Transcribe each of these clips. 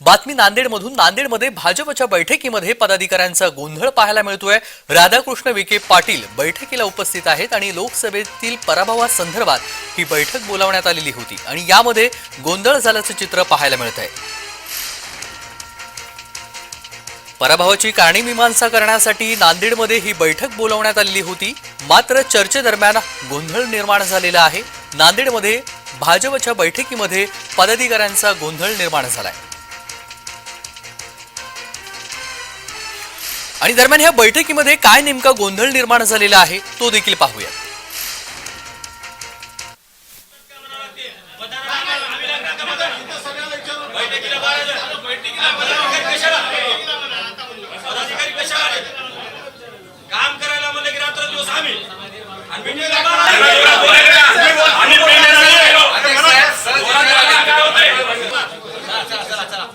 बातमी नांदेडमधून. नांदेडमध्ये भाजपच्या बैठकीमध्ये पदाधिकाऱ्यांचा गोंधळ पाहायला मिळतोय. राधाकृष्ण विखे पाटील बैठकीला उपस्थित आहेत आणि लोकसभेतील पराभवासंदर्भात ही बैठक बोलावण्यात आलेली होती आणि यामध्ये गोंधळ झाल्याचं चित्र पाहायला मिळत आहे पराभवाची कारणी करण्यासाठी नांदेडमध्ये ही बैठक बोलावण्यात आलेली होती. मात्र चर्चेदरम्यान गोंधळ निर्माण झालेला आहे. नांदेडमध्ये भाजपच्या बैठकीमध्ये पदाधिकाऱ्यांचा गोंधळ निर्माण झालाय. आणि दरम्यान ह्या बैठकीमध्ये काय नेमका गोंधळ निर्माण झालेला आहे तो देखील पाहूया काम करायला म्हणलं की रात्र दिवस आम्ही आणि meeting ला बारा वाजता. आम्ही meeting ला गेलो. जोरात काय होतंय?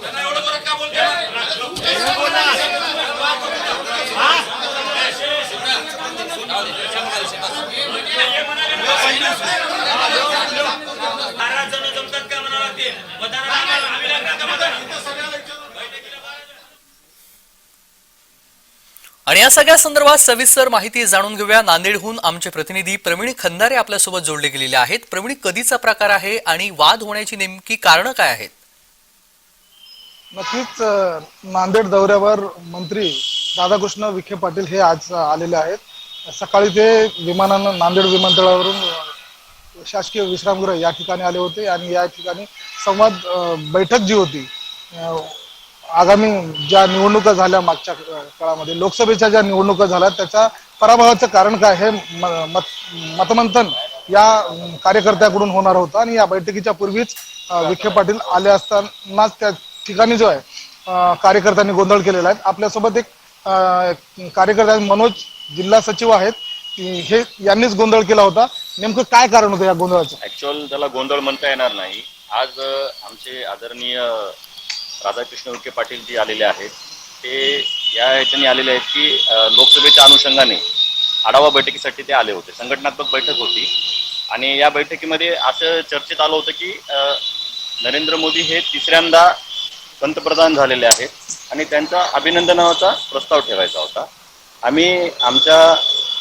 त्यांना एवढं जोरात का बोलतोय? बारा जण जमतात का म्हणावं लागते आम्ही लागणार का आणि या सगळ्या संदर्भात सविस्तर माहिती जाणून घेऊया. नांदेडहून आमचे प्रतिनिधी प्रवीण खंदारे आपल्यासोबत जोडले गेलेले आहेत. प्रवीण कधीचा प्रकार आहे आणि वाद होण्याची नेमकी कारणं काय आहेत? नक्कीच नांदेड दौऱ्यावर मंत्री राधाकृष्ण विखे पाटील हे आज आलेले आहेत. सकाळी ते विमानानं नांदेड विमानतळावरून शासकीय विश्रामगृह या ठिकाणी आले होते आणि या ठिकाणी संवाद बैठक जी होती आगामी ज्या निवडणुका झाल्या मागच्या काळामध्ये लोकसभेच्या ज्या निवडणुका झाल्या त्याच्या पराभवाचं कारण काय हे म- मत मतमंथन या कार्यकर्त्याकडून होणार होतं आणि या बैठकीच्या पूर्वीच विखे पाटील आले असतानाच त्या ठिकाणी जो आहे कार्यकर्त्यांनी गोंधळ केलेला आहे. आपल्यासोबत एक कार्यकर्त्या कार्यकर्ता मनोज जिल्हा सचिव आहेत. हे यांनीच गोंधळ केला होता. नेमकं काय कारण होतं या गोंधळाचं? ऍक्च्युअल त्याला गोंधळ म्हणता येणार नाही. आज अ, आमचे आदरणीय राधाकृष्ण विखे पाटील जी आलेले आहेत ते या ह्याच्याने आलेले आहेत की अ, लोकसभेच्या अनुषंगाने आढावा बैठकीसाठी ते आले होते. संघटनात्मक बैठक होती. आणि या बैठकीमध्ये असं चर्चेत आलं होतं की अ, नरेंद्र मोदी हे तिसऱ्यांदा पंतप्रधान झालेले आहेत आणि त्यांचा अभिनंदनाचा प्रस्ताव ठेवायचा होता. आम्ही आमच्या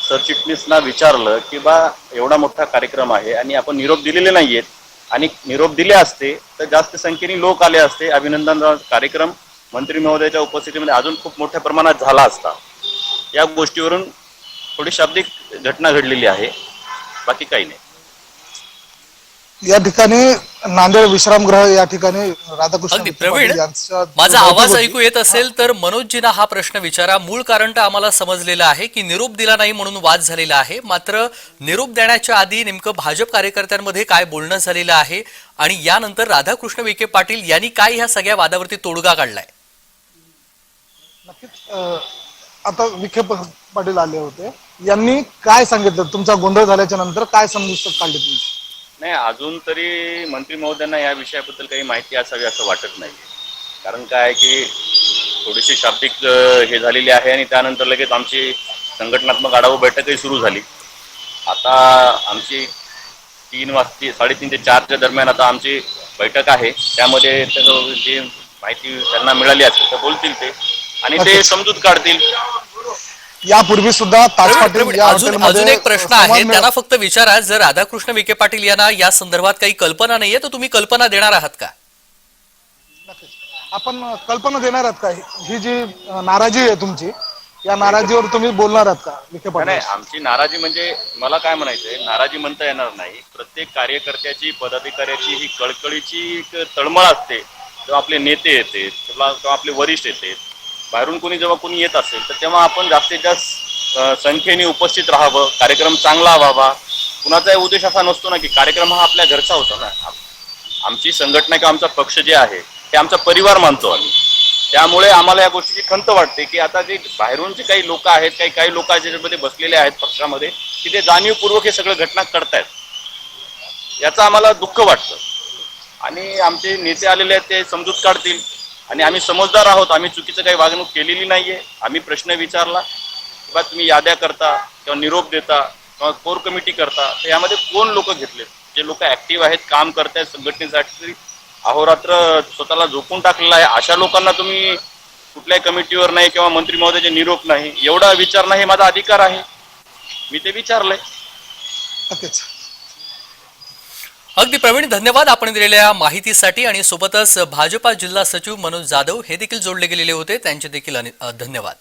सरचिटणीसना विचारलं की बा एवढा मोठा कार्यक्रम आहे आणि आपण निरोप दिलेले नाहीयेत आणि निरोप दिले असते तर जास्त संख्येने लोक आले असते. अभिनंदन कार्यक्रम मंत्री महोदयाच्या उपस्थितीमध्ये अजून खूप मोठ्या प्रमाणात झाला असता. या गोष्टीवरून थोडी शाब्दिक घटना घडलेली आहे. बाकी काही नाही. या ठिकाणी नांदेड विश्रामगृह या ठिकाणी राधाकृष्ण अगदी प्रवीण माझा आवाज. ऐकू येत असेल तर मनोजजींना हा प्रश्न विचारा. मूळ कारण तर आम्हाला समजलेलं आहे की निरोप दिला नाही म्हणून वाद झालेला आहे. मात्र निरोप देण्याच्या आधी नेमकं भाजप कार्यकर्त्यांमध्ये काय बोलणं झालेलं आहे आणि यानंतर राधाकृष्ण विखे पाटील यांनी काय ह्या सगळ्या वादावरती तोडगा काढलाय? नक्कीच आता विखे पाटील आले होते. यांनी काय सांगितलं? तुमचा गोंधळ झाल्याच्यानंतर काय समजूत काढली तुमची नाही अजून तरी मंत्री महोदयांना या विषयाबद्दल काही माहिती असावी असं वाटत नाही. कारण काय आहे की थोडीशी शाब्दिक हे झालेली आहे आणि त्यानंतर लगेच आमची संघटनात्मक आढावा बैठकही सुरू झाली. आता आमची तीन वाजता साडेतीन ते चारच्या दरम्यान आता आमची बैठक आहे. त्यामध्ये जी माहिती त्यांना मिळाली असेल तर बोलतील ते. आणि ते समजूत काढतील. यापूर्वी सुद्धा ताज पाटील या अजून एक प्रश्न आहे. त्यांना फक्त विचारा जर राधाकृष्ण विखे पाटील यांना या संदर्भात काही कल्पना नाहीये तर तुम्ही कल्पना देणार आहात का. आपण कल्पना देणार आहात का? ही जी नाराजी आहे तुमची या नाराजीवर तुम्ही बोलणार आहात का विखे नाही पाटील आमची नाराजी म्हणजे मला काय म्हणायचंय नाराजी म्हणता येणार नाही. प्रत्येक कार्यकर्त्याची पदाधिकाऱ्याची ही कळकळीची एक तळमळ असते. जेव्हा आपले नेते येते किंवा किंवा आपले वरिष्ठ येते बाहेरून कोणी जेव्हा कोणी येत असेल तर तेव्हा आपण जास्तीत जास्त संख्येने उपस्थित राहावं कार्यक्रम चांगला व्हावा. कुणाचाही उद्देश असा नसतो ना की कार्यक्रम हा आपल्या घरचा होता ना. आमची संघटना किंवा आमचा पक्ष जे आहे ते आमचा परिवार मानतो आम्ही. त्यामुळे आम्हाला या गोष्टीची खंत वाटते की आता जे बाहेरून जे काही लोक आहेत काही काही लोक ज्याच्यामध्ये बसलेले आहेत पक्षामध्ये की ते जाणीवपूर्वक हे सगळं घटना करतायत. याचं आम्हाला दुःख वाटतं. आणि आमचे नेते आलेले आहेत ते समजूत काढतील. आणि आम्ही समजदार आहोत आम्ही चुकीचं काही वागणूक केलेली नाहीये. आम्ही प्रश्न विचारला किंवा तुम्ही याद्या करता किंवा निरोप देता किंवा कोर कमिटी करता तर यामध्ये कोण लोक घेतलेत? जे लोक ऍक्टिव्ह आहेत काम करतायत संघटनेसाठी अहोरात्र स्वतःला झोपून टाकलेला आहे. अशा लोकांना तुम्ही कुठल्याही कमिटीवर नाही किंवा मंत्री महोदयाचे निरोप नाही. एवढा विचारणं हे माझा अधिकार आहे. मी ते विचारलंय. अगदी प्रवीण धन्यवाद आपण दिलेल्या माहितीसाठी आणि सोबतच भाजपा जिल्हा सचिव मनोज जाधव हे देखील जोडले गेलेले होते. त्यांचे देखील धन्यवाद.